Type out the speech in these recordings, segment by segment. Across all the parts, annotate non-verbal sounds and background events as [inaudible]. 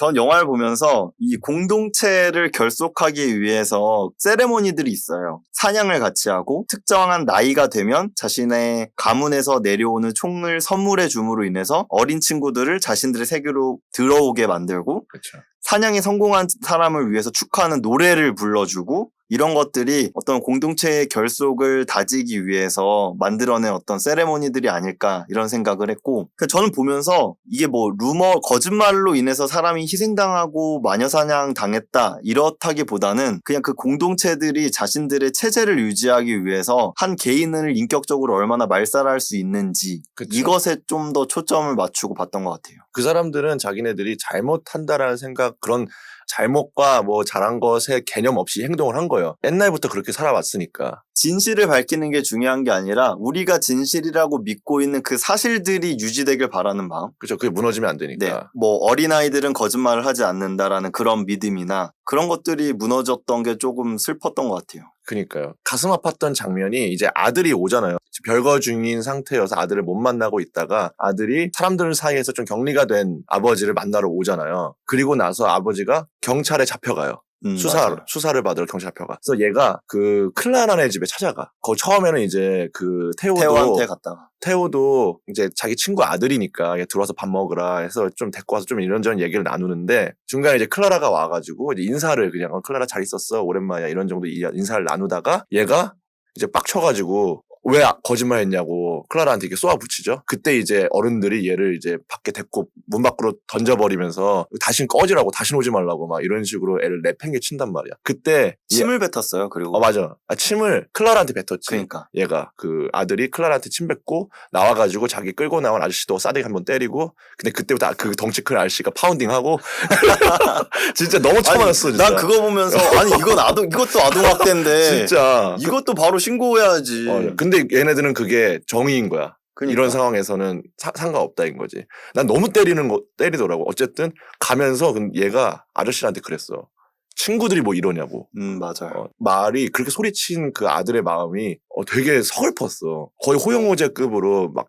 전 영화를 보면서 이 공동체를 결속하기 위해서 세레모니들이 있어요. 사냥을 같이 하고 특정한 나이가 되면 자신의 가문에서 내려오는 총을 선물해 줌으로 인해서 어린 친구들을 자신들의 세계로 들어오게 만들고 그렇죠. 사냥에 성공한 사람을 위해서 축하하는 노래를 불러주고 이런 것들이 어떤 공동체의 결속을 다지기 위해서 만들어낸 어떤 세레모니들이 아닐까 이런 생각을 했고 그 저는 보면서 이게 뭐 루머 거짓말로 인해서 사람이 희생당하고 마녀사냥 당했다 이렇다기보다는 그냥 그 공동체들이 자신들의 체제를 유지하기 위해서 한 개인을 인격적으로 얼마나 말살할 수 있는지 그쵸. 이것에 좀 더 초점을 맞추고 봤던 것 같아요. 그 사람들은 자기네들이 잘못한다라는 생각 그런 잘못과 뭐 잘한 것에 개념 없이 행동을 한 거예요. 옛날부터 그렇게 살아왔으니까. 진실을 밝히는 게 중요한 게 아니라 우리가 진실이라고 믿고 있는 그 사실들이 유지되길 바라는 마음. 그죠? 그게 무너지면 안 네. 되니까. 뭐 어린아이들은 거짓말을 하지 않는다라는 그런 믿음이나 그런 것들이 무너졌던 게 조금 슬펐던 것 같아요. 그니까요. 가슴 아팠던 장면이 이제 아들이 오잖아요. 별거 중인 상태여서 아들을 못 만나고 있다가 아들이 사람들 사이에서 좀 격리가 된 아버지를 만나러 오잖아요. 그리고 나서 아버지가 경찰에 잡혀가요. 음, 수사, 맞아요. 수사를 받으러 경찰 잡혀가. 그래서 얘가 그 클라라네 집에 찾아가. 거 처음에는 이제 그 테오도 태호한테 갔다가. 태호도 이제 자기 친구 아들이니까 얘 들어와서 밥 먹으라 해서 좀 데리고 와서 좀 이런저런 얘기를 나누는데 중간에 이제 클라라가 와가지고 이제 인사를 그냥 어, 클라라 잘 있었어 오랜만이야 이런 정도 이- 인사를 나누다가 얘가 이제 빡쳐가지고 왜 아- 거짓말 했냐고 클라라한테 이렇게 쏘아붙이죠. 그때 이제 어른들이 얘를 이제 밖에 데리고 문 밖으로 던져버리면서 다신 꺼지라고 다신 오지 말라고 막 이런 식으로 애를 내팽개 친단 말이야. 그때 얘- 침을 뱉었어요. 그리고. 어 맞아 아, 침을 클라라한테 뱉었지. 그러니까. 얘가 그 아들이 클라라한테 침 뱉고 나와가지고 자기 끌고 나온 아저씨도 싸대기 한번 때리고 근데 그때부터 아- 그 덩치 큰 아저씨가 파운딩하고 [laughs] 진짜 너무 처맞았어 진짜 난 그거 보면서 아니 이건 아동 이것도 아동학대인데 [laughs] 진짜 이것도 바로 신고해야지. 어, 근데 얘네들은 그게 정의인 거야 그러니까. 이런 상황에서는 사- 상관없다인 거지 난 너무 때리는 거 때리더라고 어쨌든 가면서 그 얘가 아저씨한테 그랬어 친구들이 뭐 이러냐고 음 맞아요. 어, 말이 그렇게 소리친 그 아들의 마음이 어, 되게 서글펐어. 거의 호영호제급으로 막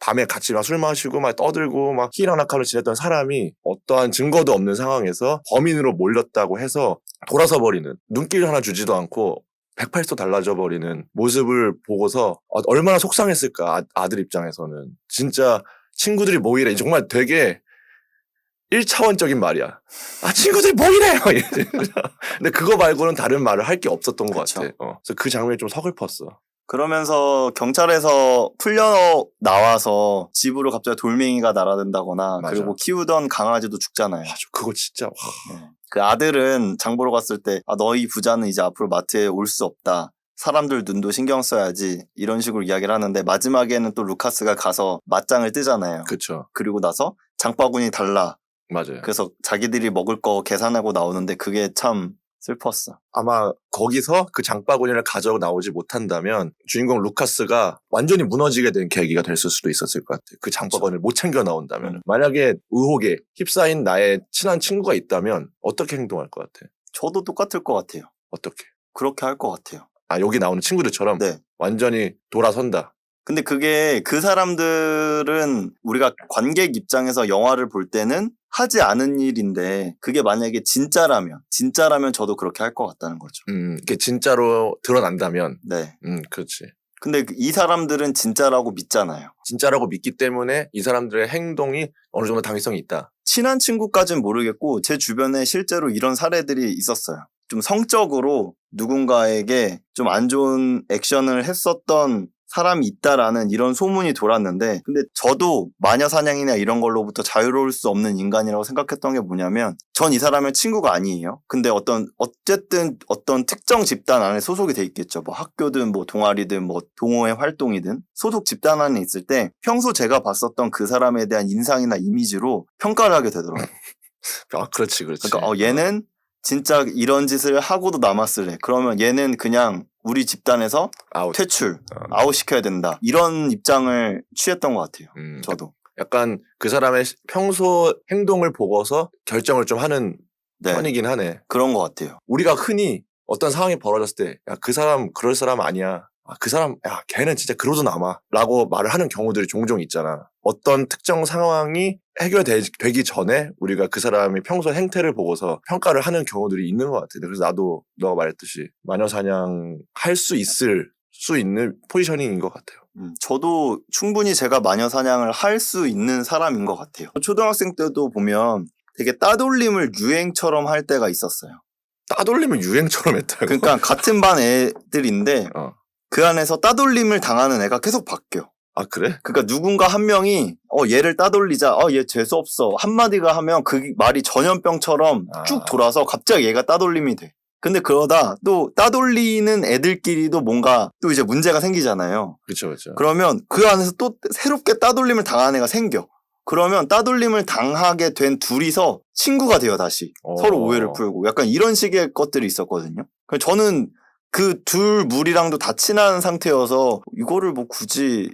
밤에 같이 막 술 마시고 막 떠들고 막 희랑낙하로 지냈던 사람이 어떠한 증거도 없는 상황에서 범인으로 몰렸다고 해서 돌아서 버리는 눈길 하나 주지도 않고 180도 달라져 버리는 모습을 보고서 어, 얼마나 속상했을까 아, 들 입장에서는 진짜 친구들이 뭐 이래 정말 되게 1차원적인 말이야. 아 친구들이 뭐 이래 막 이러지. [laughs] 근데 그거 말고는 다른 말을 할 게 없었던 것 그쵸. 같아. 어. 그래서 그 장면이 좀 서글펐어. 그러면서 경찰에서 풀려 나와서 집으로 갑자기 돌멩이가 날아든다거나 맞아. 그리고 키우던 강아지도 죽잖아요. 맞아. 그거 진짜 와. 네. 그 아들은 장 보러 갔을 때 아, 너희 부자는 이제 앞으로 마트에 올 수 없다. 사람들 눈도 신경 써야지 이런 식으로 이야기를 하는데 마지막에는 또 루카스가 가서 맞짱을 뜨잖아요. 그쵸. 그리고 나서 장바구니 달라. 맞아요. 그래서 자기들이 먹을 거 계산하고 나오는데 그게 참 슬펐어. 아마 거기서 그 장바구니를 가져 나오지 못한다면 주인공 루카스가 완전히 무너지게 된 계기가 됐을 수도 있었을 것 같아. 그 장바구니를 못 챙겨 나온다면. 음. 만약에 의혹에 휩싸인 나의 친한 친구가 있다면 어떻게 행동할 것 같아? 저도 똑같을 것 같아요. 어떻게? 그렇게 할 것 같아요. 아, 여기 나오는 친구들처럼 네. 완전히 돌아선다. 근데 그게 그 사람들은 우리가 관객 입장에서 영화를 볼 때는 하지 않은 일인데 그게 만약에 진짜라면 진짜라면 저도 그렇게 할 것 같다는 거죠. 음, 그게 진짜로 드러난다면, 네. 음, 그렇지. 근데 이 사람들은 진짜라고 믿잖아요. 진짜라고 믿기 때문에 이 사람들의 행동이 어느 정도 당위성이 있다. 친한 친구까진 모르겠고 제 주변에 실제로 이런 사례들이 있었어요. 좀 성적으로 누군가에게 좀 안 좋은 액션을 했었던 사람이 있다라는 이런 소문이 돌았는데 근데 저도 마녀 사냥이나 이런 걸로부터 자유로울 수 없는 인간이라고 생각했던 게 뭐냐면 전 이 사람의 친구가 아니에요. 근데 어떤 어쨌든 어떤 특정 집단 안에 소속이 돼 있겠죠. 뭐 학교든 뭐 동아리든 뭐 동호회 활동이든 소속 집단 안에 있을 때 평소 제가 봤었던 그 사람에 대한 인상이나 이미지로 평가를 하게 되더라고요. [laughs] 아, 그렇지, 그렇지. 그러니까 어, 얘는 진짜 이런 짓을 하고도 남았을래. 그러면 얘는 그냥 우리 집단에서 아웃. 퇴출, 어. 아웃시켜야 된다. 이런 입장을 취했던 것 같아요. 음, 저도. 약간 그 사람의 시- 평소 행동을 보고서 결정을 좀 하는 네. 편이긴 하네. 그런 것 같아요. 우리가 흔히 어떤 상황이 벌어졌을 때, 야, 그 사람 그럴 사람 아니야. 아, 그 사람, 야, 걔는 진짜 그러도 남아. 라고 말을 하는 경우들이 종종 있잖아. 어떤 특정 상황이 해결되기 전에 우리가 그 사람이 평소 행태를 보고서 평가를 하는 경우들이 있는 것 같아. 그래서 나도 너가 말했듯이 마녀사냥 할 수 있을 수 있는 포지셔닝인 것 같아요. 음, 저도 충분히 제가 마녀 사냥을 할 수 있는 사람인 것 같아요. 초등학생 때도 보면 되게 따돌림을 유행처럼 할 때가 있었어요. 따돌리면 유행처럼 했다고. 그러니까 같은 반 애들인데 어. 그 안에서 따돌림을 당하는 애가 계속 바뀌어. 아, 그래? 그러니까 누군가 한 명이 어 얘를 따돌리자. 어얘 재수 없어. 한 마디가 하면 그 말이 전염병처럼 아. 쭉 돌아서 갑자기 얘가 따돌림이 돼. 근데 그러다 또 따돌리는 애들끼리도 뭔가 또 이제 문제가 생기잖아요. 그쵸, 그쵸. 그러면 그 안에서 또 새롭게 따돌림을 당한 애가 생겨. 그러면 따돌림을 당하게 된 둘이서 친구가 돼요, 다시. 어. 서로 오해를 풀고. 약간 이런 식의 것들이 있었거든요. 그래서 저는 그 둘 물이랑도 다 친한 상태여서 이거를 뭐 굳이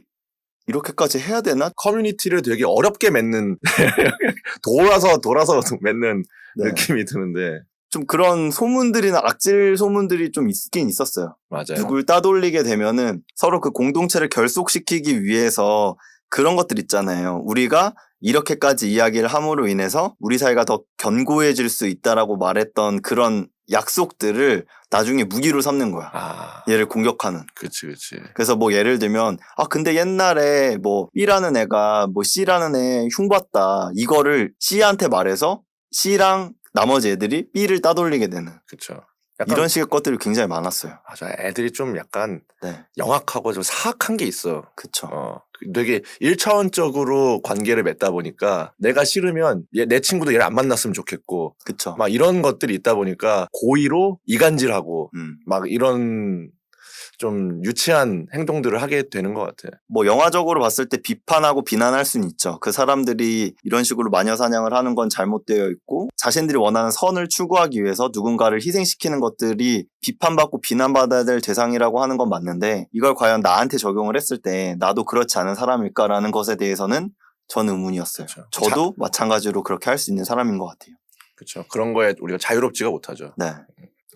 이렇게까지 해야 되나? 커뮤니티를 되게 어렵게 맺는, [laughs] 돌아서, 돌아서 맺는 네. 느낌이 드는데. 좀 그런 소문들이나 악질 소문들이 좀 있긴 있었어요. 맞아요. 누굴 따돌리게 되면은 서로 그 공동체를 결속시키기 위해서 그런 것들 있잖아요. 우리가 이렇게까지 이야기를 함으로 인해서 우리 사이가 더 견고해질 수 있다라고 말했던 그런 약속들을 나중에 무기로 삼는 거야. 아, 얘를 공격하는. 그치, 그치. 그래서 뭐 예를 들면 아 근데 옛날에 뭐 B라는 애가 뭐 C라는 애 흉봤다. 이거를 C한테 말해서 C랑 나머지 애들이 B를 따돌리게 되는 그쵸. 약간, 이런 식의 것들이 굉장히 많았어요. 맞아. 애들이 좀 약간 네, 영악하고 좀 사악한 게 있어. 그쵸. 어. 되게 일차원적으로 관계를 맺다 보니까 내가 싫으면 얘, 내 친구도 얘를 안 만났으면 좋겠고 그쵸. 막 이런 것들이 있다 보니까 고의로 이간질하고 음. 막 이런 좀 유치한 행동들을 하게 되는 것 같아. 뭐 영화적으로 봤을 때 비판하고 비난할 수는 있죠. 그 사람들이 이런 식으로 마녀 사냥을 하는 건 잘못되어 있고 자신들이 원하는 선을 추구하기 위해서 누군가를 희생시키는 것들이 비판받고 비난받아야 될 대상이라고 하는 건 맞는데 이걸 과연 나한테 적용을 했을 때 나도 그렇지 않은 사람일까라는 것에 대해서는 전 의문이었어요. 그쵸. 저도 마찬가지로 그렇게 할 수 있는 사람인 것 같아요. 그렇죠. 그런 거에 우리가 자유롭지가 못하죠. 네.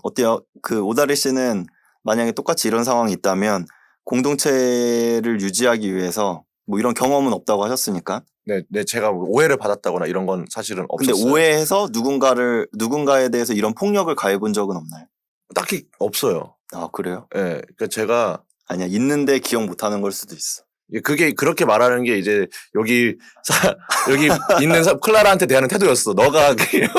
어때요? 그 오다리 씨는 만약에 똑같이 이런 상황이 있다면 공동체를 유지하기 위해서 뭐 이런 경험은 없다고 하셨으니까. 네, 네 제가 오해를 받았다거나 이런 건 사실은 근데 없었어요. 오해해서 누군가를 누군가에 대해서 이런 폭력을 가해 본 적은 없나요? 딱히 없어요. 아 그래요? 예, 그러니까 제가 아니야 있는데 기억 못하는 걸 수도 있어. 예, 그게 그렇게 말하는 게 이제 여기 사, [laughs] 여기 있는 사, 클라라한테 대하는 태도였어. 너가 [laughs] 그냥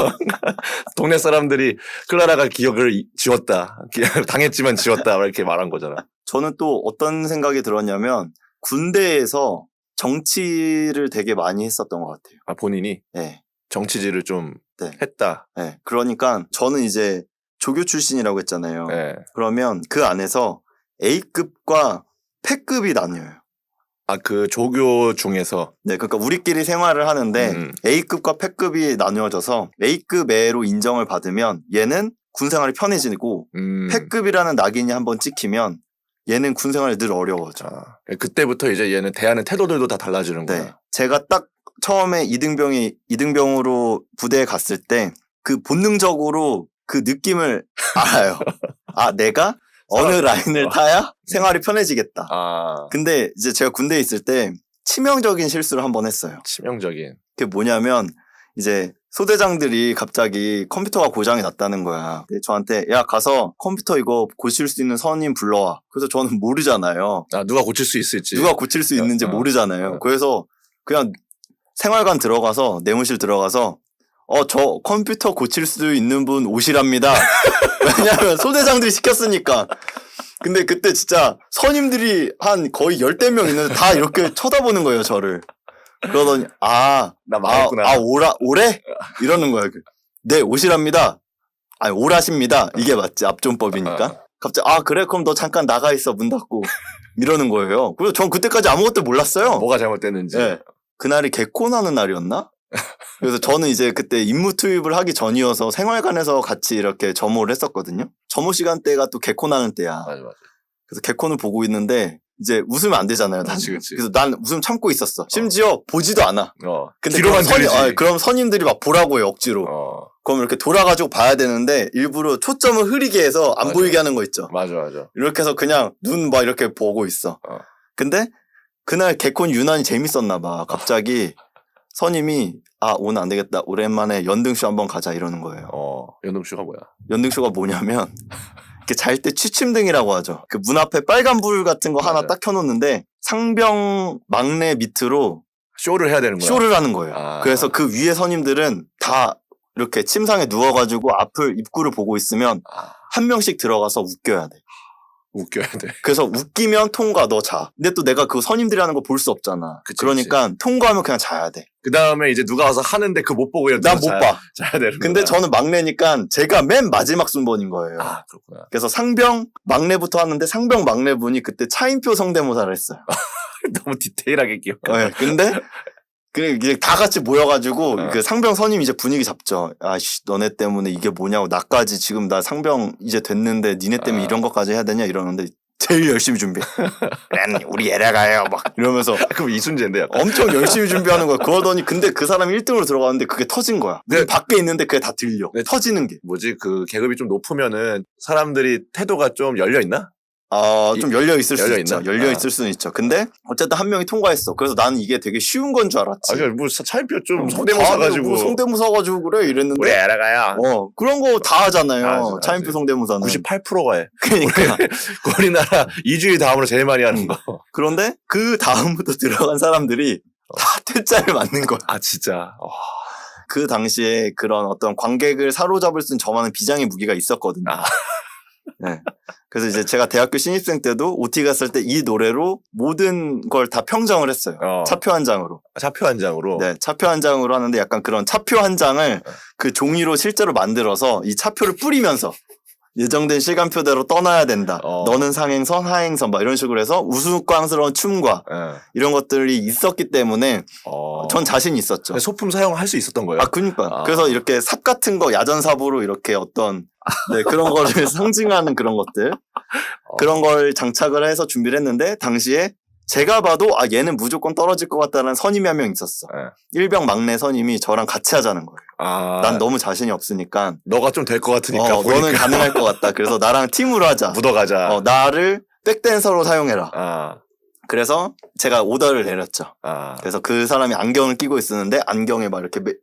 동네 사람들이 클라라가 기억을 이- 지웠다. [laughs] 당했지만 지웠다. 이렇게 말한 거잖아. 저는 또 어떤 생각이 들었냐면 군대에서 정치를 되게 많이 했었던 것 같아요. 아, 본인이 네, 정치질을 좀 네. 했다. 네. 그러니까 저는 이제 조교 출신이라고 했잖아요. 예. 그러면 그 안에서 A급과 P급이 나뉘어요. 아, 그 조교 중에서 네, 그러니까 우리끼리 생활을 하는데 음. A급과 P급이 나뉘어져서 A급 애로 인정을 받으면 얘는 군 생활이 편해지고 음, P급이라는 낙인이 한번 찍히면 얘는 군 생활이 늘 어려워져. 아, 그때부터 이제 얘는 대하는 태도들도 다 달라지는 거야. 네. 제가 딱 처음에 이등병이 이등병으로 부대에 갔을 때 그 본능적으로 그 느낌을 [laughs] 알아요. 아, 내가 어느 라인을 어. 타야 생활이 편해지겠다. 아, 근데 이제 제가 군대에 있을 때 치명적인 실수를 한 번 했어요. 치명적인. 그게 뭐냐면 이제 소대장들이 갑자기 컴퓨터가 고장이 났다는 거야. 근데 저한테 야 가서 컴퓨터 이거 고칠 수 있는 선임 불러와. 그래서 저는 모르잖아요. 아, 누가 고칠 수 있을지. 누가 고칠 수 있는지 어, 모르잖아요. 어. 그래서 그냥 생활관 들어가서 내무실 들어가서 어 저 컴퓨터 고칠 수 있는 분 오시랍니다. [laughs] 왜냐하면 소대장들이 시켰으니까. 근데 그때 진짜 선임들이 한 거의 열대 명 있는데 다 이렇게 쳐다보는 거예요, 저를. 그러더니 아, 나 아, 망했구나. 아 오라 오래 이러는 거예요. 네 오시랍니다. 아니 오라십니다. 이게 맞지 앞존법이니까. 어. 갑자기 아 그래 그럼 너 잠깐 나가 있어 문 닫고 이러는 거예요. 그리고 전 그때까지 아무것도 몰랐어요. 뭐가 잘못됐는지. 네. 그날이 개코 나는 날이었나? 그래서 저는 이제 그때 임무 투입을 하기 전이어서 생활관에서 같이 이렇게 점호를 했었거든요. 점호 시간대가 또 개코 나는 때야. 맞아, 맞아. 그래서 개코는 보고 있는데 이제 웃으면 안 되잖아요. 나는. 그치, 그치. 그래서 난 웃음 참고 있었어. 심지어 보지도 않아. 어. 근데 그럼 들리지. 아, 그럼 선임들이 막 보라고 해요, 억지로. 어. 그럼 이렇게 돌아가지고 봐야 되는데 일부러 초점을 흐리게 해서 안 맞아. 보이게 하는 거 있죠. 맞아, 맞아. 이렇게 해서 그냥 눈 막 이렇게 보고 있어. 어. 근데 그날 개콘 유난히 재밌었나 봐. 갑자기 [laughs] 선임이 아 오늘 안 되겠다. 오랜만에 연등쇼 한번 가자 이러는 거예요. 어, 연동쇼가 뭐야? 연등쇼가 뭐냐면 [laughs] 이렇게 잘 때 취침등이라고 하죠. 그 문 앞에 빨간 불 같은 거 하나. 딱 켜놓는데 상병 막내 밑으로 쇼를 해야 되는구나. 쇼를 하는 거예요. 아. 그래서 그 위에 선임들은 다 이렇게 침상에 누워가지고 앞을 입구를 보고 있으면 아, 한 명씩 들어가서 웃겨야 돼. 웃겨야 돼. [laughs] 그래서 웃기면 통과 너 자. 근데 또 내가 그 선임들이 하는 거 볼 수 없잖아. 그치, 러니까 통과하면 그냥 자야 돼. 그 다음에 이제 누가 와서 하는데 그 못 보고 난 못 봐. 자야 되는 근데 저는 막내니까 제가 맨 마지막 순번인 거예요. 아, 그렇구나. 그래서 상병 막내부터 하는데 상병 막내분이 그때 차인표 성대모사를 했어요. [laughs] 너무 디테일하게 기억. 네, 근데 그 이제 다 같이 모여가지고 어. 그 상병 선임 이제 분위기 잡죠. 아씨 너네 때문에 이게 뭐냐고 나까지 지금 나 상병 이제 됐는데 니네 때문에 어. 이런 것까지 해야 되냐 이러는데 제일 열심히 준비해. 난 우리 애라 가요 막 이러면서 그럼 이순재인데 약간. 엄청 열심히 준비하는 거야. 그러더니 근데 그 사람이 1등으로 들어가는데 그게 터진 거야. 네. 밖에 있는데 그게 다 들려. 네. 터지는 게. 뭐지 그 계급이 좀 높으면은 사람들이 태도가 좀 열려 있나? 아, 좀 열려 있을 수 열려 있죠. 있나? 열려 아. 있을 수는 있죠. 근데 어쨌든 한 명이 통과했어. 그래서 나는 이게 되게 쉬운 건 줄 알았지. 아, 그뭐 차인표 좀 어, 성대모사 가지고 뭐 성대모사 가지고 그래 우리 이랬는데 알아가야. 어 그런 거 다 하잖아요. 다 하지, 차인표. 성대모사는. 98%가 해. 그러니까 [laughs] 우리나라 이주일 다음으로 제일 많이 하는 거. 그런데 그 다음부터 [laughs] 들어간 사람들이 다 퇴짜를 맞는 거야. 아 진짜. 어, 그 당시에 그런 어떤 관객을 사로잡을 수 있는 저만의 비장의 무기가 있었거든요. 아. 네. 그래서 이제 제가 대학교 신입생 때도 OT 갔을 때 이 노래로 모든 걸 다 평정을 했어요. 어. 차표 한 장으로. 차표 한 장으로. 네, 차표 한 장으로 하는데 약간 그런 차표 한 장을 그 종이로 실제로 만들어서 이 차표를 뿌리면서 예정된 시간표대로 떠나야 된다. 어. 너는 상행선, 하행선 막 이런 식으로 해서 우스꽝스러운 춤과 예. 이런 것들이 있었기 때문에 어. 전 자신 있었죠. 소품 사용할 수 있었던 거예요. 아, 그니까. 아. 그래서 이렇게 삽 같은 거, 야전삽으로 이렇게 어떤, 네, 그런 거를 [laughs] 상징하는 그런 것들. 어. 그런 걸 장착을 해서 준비를 했는데, 당시에 제가 봐도, 아, 얘는 무조건 떨어질 것 같다는 선임이 한 명 있었어. 네. 일병 막내 선임이 저랑 같이 하자는 거예요. 아, 난 너무 자신이 없으니까, 너가 좀 될 것 같으니까 어, 보니까 너는 가능할 것 같다. 그래서 [laughs] 나랑 팀으로 하자. 묻어가자. 어, 나를 백댄서로 사용해라. 아, 그래서 제가 오더를 내렸죠. 아. 그래서 그 사람이 안경을 끼고 있었는데 안경에 막 이렇게 매-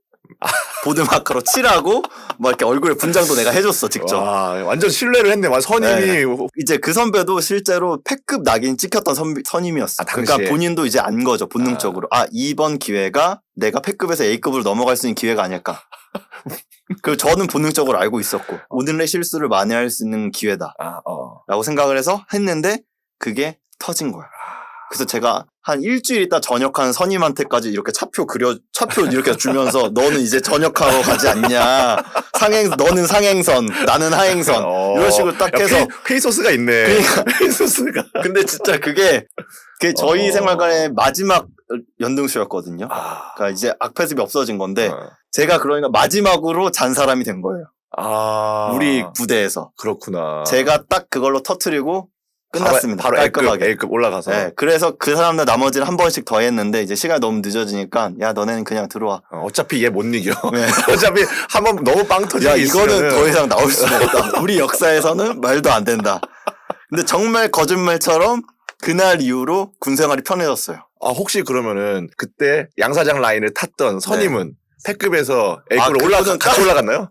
보드 마커로 칠하고 막 이렇게 얼굴에 분장도 내가 해줬어 직접. 와, 완전 신뢰를 했네. 완 선임이 이제 그 선배도 실제로 패급 낙인 찍혔던 선, 선임이었어. 아, 당시에? 그러니까 본인도 이제 안 거죠 본능적으로. 아. 이번 기회가 내가 패급에서 A급으로 넘어갈 수 있는 기회가 아닐까. 그리고 저는 본능적으로 알고 있었고 오늘의 실수를 만회할 수 있는 기회다. 아, 어. 라고 생각을 해서 했는데 그게 터진 거야. 그래서 제가 한 일주일 있다 전역한 선임한테까지 이렇게 차표 그려, 차표 이렇게 주면서 [laughs] 너는 이제 전역하러 가지 않냐. 상행, 너는 상행선, 나는 하행선. 어. 이런 식으로 딱 야, 해서. 페이, 페이소스가 있네. 그러니까. [laughs] 페이소스가. 근데 진짜 그게, 그게 저희 어. 생활관의 마지막 연등쇼였거든요. 아. 그러니까 이제 악패습이 없어진 건데 어. 제가 그러니까 마지막으로 잔 사람이 된 거예요. 아. 우리 부대에서. 그렇구나. 제가 딱 그걸로 터트리고 끝났습니다. 바로, 바로 깔끔하게. A급, A급 올라가서. 네, 그래서 그 사람들 나머지는 한 번씩 더 했는데 이제 시간이 너무 늦어지니까 야 너네는 그냥 들어와. 어, 어차피 얘 못 이겨. 네. [laughs] 어차피 한 번 너무 빵 터지게 야 이거는 더 이상 나올 수가 없다. [laughs] 우리 역사에서는 말도 안 된다. 근데 정말 거짓말처럼 그날 이후로 군 생활이 편해졌어요. 아, 혹시 그러면은 그때 양사장 라인을 탔던 선임은 네. 아, A급으로 그분은 올라가, 같이 올라갔나요?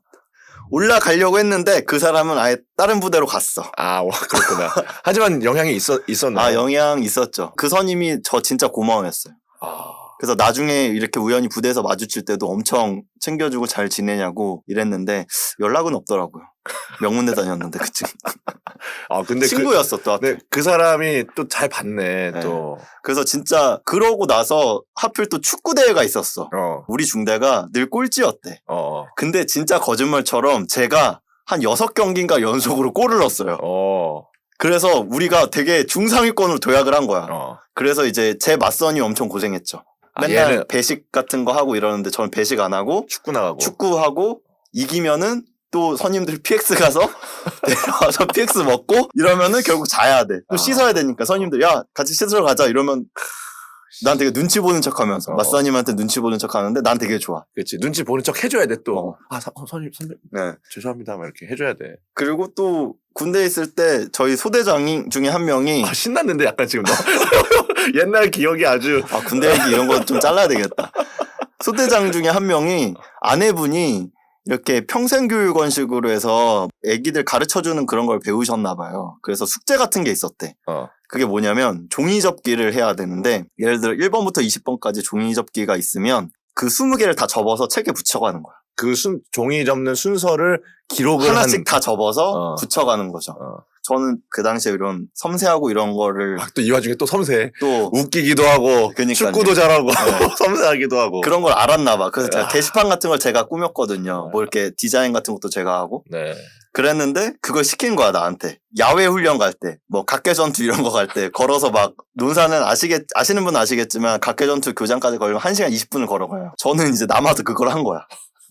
올라가려고 했는데 그 사람은 아예 다른 부대로 갔어. 아, 와, 그렇구나. 하지만 영향이 있었, 있었나요? 아 영향 있었죠. 그 선임이 저 진짜 고마워했어요. 아, 그래서 나중에 이렇게 우연히 부대에서 마주칠 때도 엄청 챙겨주고 잘 지내냐고 이랬는데 연락은 없더라고요. 명문대 다녔는데 그 친구. [laughs] 아, 근데 친구였어 또. 그, 하필. 네, 그 사람이 또 잘 봤네, 네. 또. 그래서 진짜 그러고 나서 하필 또 축구 대회가 있었어. 어, 우리 중대가 늘 꼴찌였대. 어, 근데 진짜 거짓말처럼 제가 한 여섯 경기인가 연속으로 골을 넣었어요. 어, 그래서 우리가 되게 중상위권으로 도약을 한 거야. 어. 그래서 이제 제 맞선이 엄청 고생했죠. 아, 맨날 얘는 배식 같은 거 하고 이러는데 저는 배식 안 하고 축구 나가고. 축구하고 이기면은 또 선임들 PX 가서 [laughs] 내려와서 PX 먹고 이러면은 결국 자야 돼. 또 아. 씻어야 되니까 선임들 야 같이 씻으러 가자 이러면 난 되게 눈치 보는 척하면서 어. 마사님한테 눈치 보는 척하는데 난 되게 좋아. 그렇지. 눈치 보는 척 해줘야 돼 또. 어. 아, 사, 어, 선임 선배 네. 죄송합니다. 막 이렇게 해줘야 돼. 그리고 또 군대에 있을 때 저희 소대장 중에 한 명이 아, 신났는데 약간 지금 너 [laughs] 옛날 기억이 아주 아 군대 얘기 이런 거 좀 잘라야 되겠다. 소대장 중에 한 명이 아내분이 이렇게 평생교육원식으로 해서 애기들 가르쳐주는 그런 걸 배우셨나 봐요. 그래서 숙제 같은 게 있었대. 어. 그게 뭐냐면 종이 접기를 해야 되는데 예를 들어 1번부터 20번까지 종이 접기가 있으면 그 20개를 다 접어서 책에 붙여가는 거야. 그 순, 종이 접는 순서를 기록을 하나씩 한, 다 접어서 어. 붙여가는 거죠. 어. 저는 그 당시에 이런 섬세하고 이런 거를 아, 또이 와중에 또 섬세. 또 웃기기도 하고 그러니까요. 축구도 잘하고 네. [laughs] 섬세하기도 하고. 그런 걸 알았나 봐. 그래서 제가 야. 게시판 같은 걸 제가 꾸몄거든요. 네. 뭐 이렇게 디자인 같은 것도 제가 하고. 네. 그랬는데 그걸 시킨 거야 나한테. 야외 훈련 갈 때, 뭐 각계 전투 이런 거 갈 때 걸어서 막 논사는 아시겠 아시는 분은 아시겠지만 각계 전투 교장까지 걸리면 1시간 20분을 걸어가요. 저는 이제 남아서 그걸 한 거야.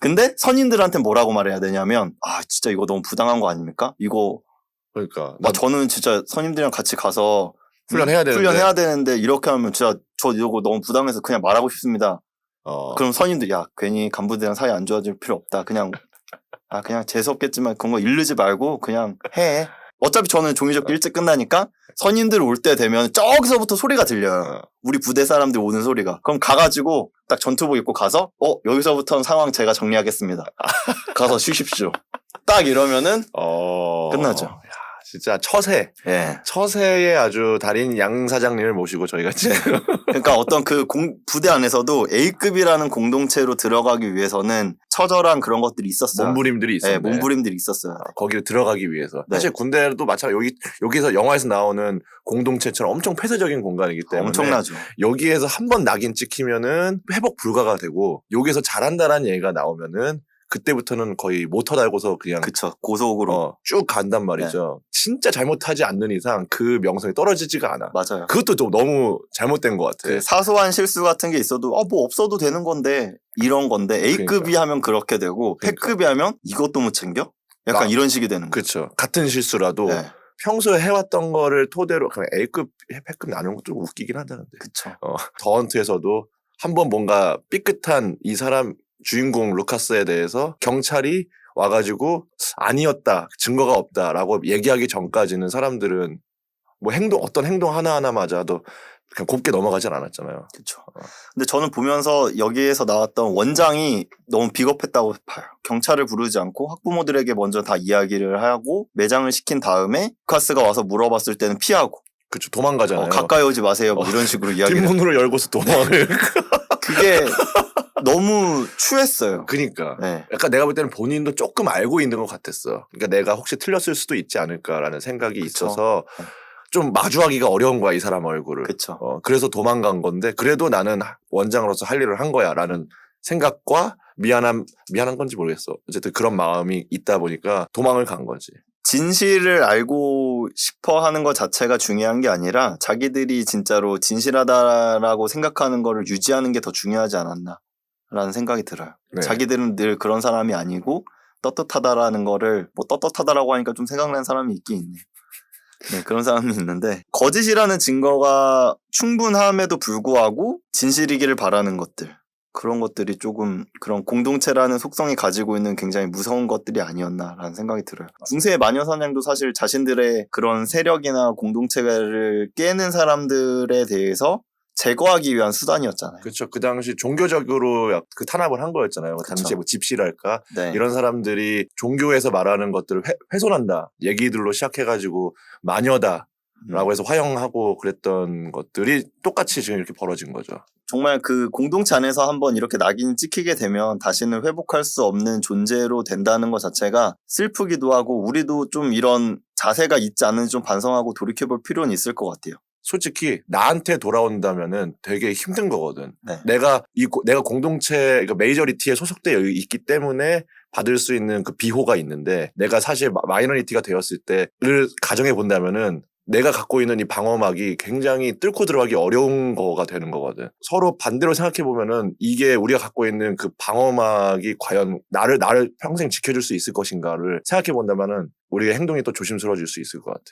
근데 선임들한테 뭐라고 말해야 되냐면 아 진짜 이거 너무 부당한 거 아닙니까? 이거 그러니까 아, 저는 진짜 선임들이랑 같이 가서 훈련해야 되는데. 훈련해야 되는데 이렇게 하면 진짜 저 이거 너무 부당해서 그냥 말하고 싶습니다. 어. 그럼 선임들 야 괜히 간부들이랑 사이 안 좋아질 필요 없다. 그냥 아 그냥 재수 없겠지만 그런 거 이르지 말고 그냥 해. 어차피 저는 종이접기 일찍 끝나니까 선임들 올 때 되면 저기서부터 소리가 들려요. 어. 우리 부대 사람들 오는 소리가. 그럼 가가지고 딱 전투복 입고 가서 어 여기서부터는 상황 제가 정리하겠습니다. 가서 쉬십시오. 딱 이러면은 어. 끝나죠. 야, 진짜 처세. 예. 처세의 아주 달인 양 사장님을 모시고 저희가 지금 [laughs] 그러니까 어떤 그 공- 부대 안에서도 A급이라는 공동체로 들어가기 위해서는 처절한 그런 것들이 있었어요. 몸부림들이 있었네. 예, 몸부림들이 있었어요. 거기로 들어가기 위해서. 네. 사실 군대도 마찬가지 여기 여기서 영화에서 나오는 공동체처럼 엄청 폐쇄적인 공간이기 때문에 엄청나죠. 여기에서 한 번 낙인 찍히면은 회복 불가가 되고 여기서 잘한다라는 얘기가 나오면은 그때부터는 거의 모터 달고서 그냥 그쵸. 고속으로. 어, 쭉 간단 말이죠. 진짜 잘못하지 않는 이상 그 명성이 떨어지지가 않아. 맞아요. 그것도 좀 너무 잘못된 것 같아. 그 사소한 실수 같은 게 있어도 아 뭐 없어도 되는 건데 이런 건데 A급이 그러니까. 하면 그렇게 되고 그러니까. B급이 하면 이것도 못 챙겨? 약간 나- 이런 식이 되는 거예요. 그렇죠. 같은 실수라도 네. 평소에 해왔던 거를 토대로 그냥 A급, B급 나누는 것도 좀 웃기긴 하다는데. 그쵸. 어, 더헌트에서도 한번 뭔가 삐끗한 이 사람 주인공 루카스에 대해서 경찰이 와가지고 아니었다 증거가 없다라고 얘기하기 전까지는 사람들은 뭐 행동 어떤 행동 하나 하나마저도 그냥 곱게 넘어가진 않았잖아요. 그쵸. 근데 저는 보면서 여기에서 나왔던 원장이 너무 비겁했다고 봐요. 경찰을 부르지 않고 학부모들에게 먼저 다 이야기를 하고 매장을 시킨 다음에 루카스가 와서 물어봤을 때는 피하고 그쵸 도망가잖아요. 어, 가까이 오지 마세요. 뭐 이런 식으로 [laughs] 이야기를 뒷문으로 열고서 도망을. 그게 너무 추했어요. 그니까. 네. 약간 내가 볼 때는 본인도 조금 알고 있는 것 같았어. 그러니까 내가 혹시 틀렸을 수도 있지 않을까라는 생각이 그쵸. 있어서 네. 좀 마주하기가 어려운 거야 이 사람 얼굴을. 그쵸. 어, 그래서 도망간 건데 그래도 나는 원장으로서 할 일을 한 거야라는 생각과 미안함 미안한 건지 모르겠어. 어쨌든 그런 마음이 있다 보니까 도망을 간 거지. 진실을 알고 싶어 하는 것 자체가 중요한 게 아니라 자기들이 진짜로 진실하다라고 생각하는 거를 유지하는 게 더 중요하지 않았나 라는 생각이 들어요. 네. 자기들은 늘 그런 사람이 아니고 떳떳하다라는 거를 뭐 떳떳하다라고 하니까 좀 생각나는 사람이 있긴 있네. 네, 그런 사람이 있는데 거짓이라는 증거가 충분함에도 불구하고 진실이기를 바라는 것들 그런 것들이 조금 그런 공동체라는 속성이 가지고 있는 굉장히 무서운 것들이 아니었나라는 생각이 들어요. 중세의 마녀사냥도 사실 자신들의 그런 세력이나 공동체를 깨는 사람들에 대해서 제거하기 위한 수단이었잖아요. 그렇죠. 그 당시 종교적으로 약- 그 탄압을 한 거였잖아요. 그쵸. 당시에 뭐 집시랄까 네. 이런 사람들이 종교에서 말하는 것들을 훼, 훼손한다 얘기들로 시작해가지고 마녀다. 음. 라고 해서 화형하고 그랬던 것들이 똑같이 지금 이렇게 벌어진 거죠. 정말 그 공동체 안에서 한번 이렇게 낙인이 찍히게 되면 다시는 회복할 수 없는 존재로 된다는 것 자체가 슬프기도 하고 우리도 좀 이런 자세가 있지 않은지 좀 반성하고 돌이켜볼 필요는 있을 것 같아요. 솔직히 나한테 돌아온다면은 되게 힘든 거거든. 네. 내가 이 고- 내가 공동체 그러니까 메이저리티에 소속되어 있기 때문에 받을 수 있는 그 비호가 있는데 내가 사실 마- 마이너리티가 되었을 때를 가정해 본다면은 내가 갖고 있는 이 방어막이 굉장히 뚫고 들어가기 어려운 거가 되는 거거든. 서로 반대로 생각해 보면은 이게 우리가 갖고 있는 그 방어막이 과연 나를 나를 평생 지켜줄 수 있을 것인가를 생각해 본다면은 우리의 행동이 또 조심스러워질 수 있을 것 같아.